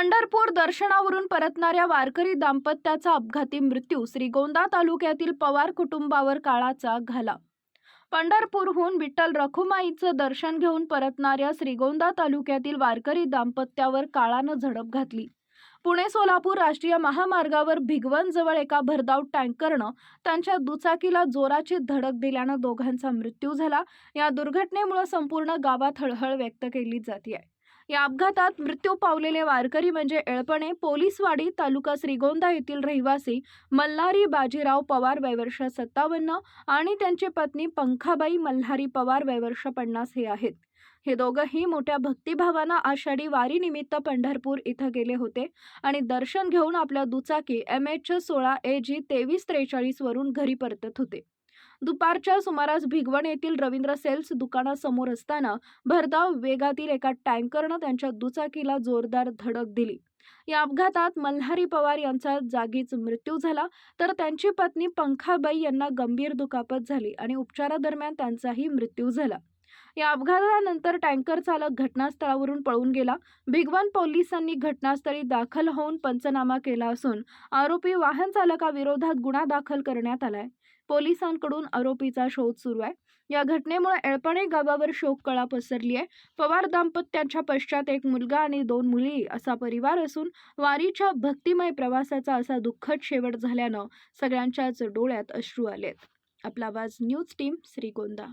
पंढरपूर दर्शनावरून परतणाऱ्या वारकरी दाम्पत्याचा अपघाती मृत्यू श्रीगोंदा तालुक्यातील पवार कुटुंबावर काळाचा घाला. पंढरपूरहून विठ्ठल रखुमाईचं दर्शन घेऊन परतणाऱ्या श्रीगोंदा तालुक्यातील वारकरी दाम्पत्यावर काळानं झडप घातली. पुणे सोलापूर राष्ट्रीय महामार्गावर भिगवणजवळ एका भरधाव टँकरनं त्यांच्या दुचाकीला जोराची धडक दिल्यानं दोघांचा मृत्यू झाला. या दुर्घटनेमुळे संपूर्ण गावात हळहळ व्यक्त केली जाते आहे. या अपघातात मृत्यू पावलेले वारकरी म्हणजे एळपणे पोलीसवाडी तालुका श्रीगोंदा येथील रहिवासी मल्हारी बाजीराव पवार वयवर्ष सत्तावन्न आणि त्यांची पत्नी पंखाबाई मल्हारी पवार वयवर्ष पन्नास हे आहेत. हे दोघंही मोठ्या भक्तिभावानं आषाढी वारीनिमित्त पंढरपूर इथं गेले होते आणि दर्शन घेऊन आपल्या दुचाकी एम एच सोळा ए जी तेवीस त्रेचाळीसवरून घरी परतत होते. दुपारच्या सुमारास भिगवण येथील रवींद्र सेल्स दुकानासमोर असताना भरधाव वेगातील एका टँकरनं त्यांच्या दुचाकीला जोरदार धडक दिली. या अपघातात मल्हारी पवार यांचा जागीच मृत्यू झाला तर त्यांची पत्नी पंखाबाई यांना गंभीर दुखापत झाली आणि उपचारादरम्यान त्यांचाही मृत्यू झाला. या अपघातानंतर टँकर चालक घटनास्थळावरून पळून गेला. भिगवण पोलिसांनी घटनास्थळी दाखल होऊन पंचनामा केला असून आरोपी वाहन चालकाविरोधात गुन्हा दाखल करण्यात आलाय. पोलिसांकडून आरोपीचा शोध सुरू आहे. या घटनेमुळे एळपणे गावावर शोककळा पसरली आहे. पवार दाम्पत्याच्या पश्चात एक मुलगा आणि दोन मुली असा परिवार असून वारीच्या भक्तिमय प्रवासाचा असा दुःखद शेवट झाल्यानं सगळ्यांच्याच डोळ्यात अश्रू आलेत. आपला आवाज न्यूज टीम श्रीगोंदा.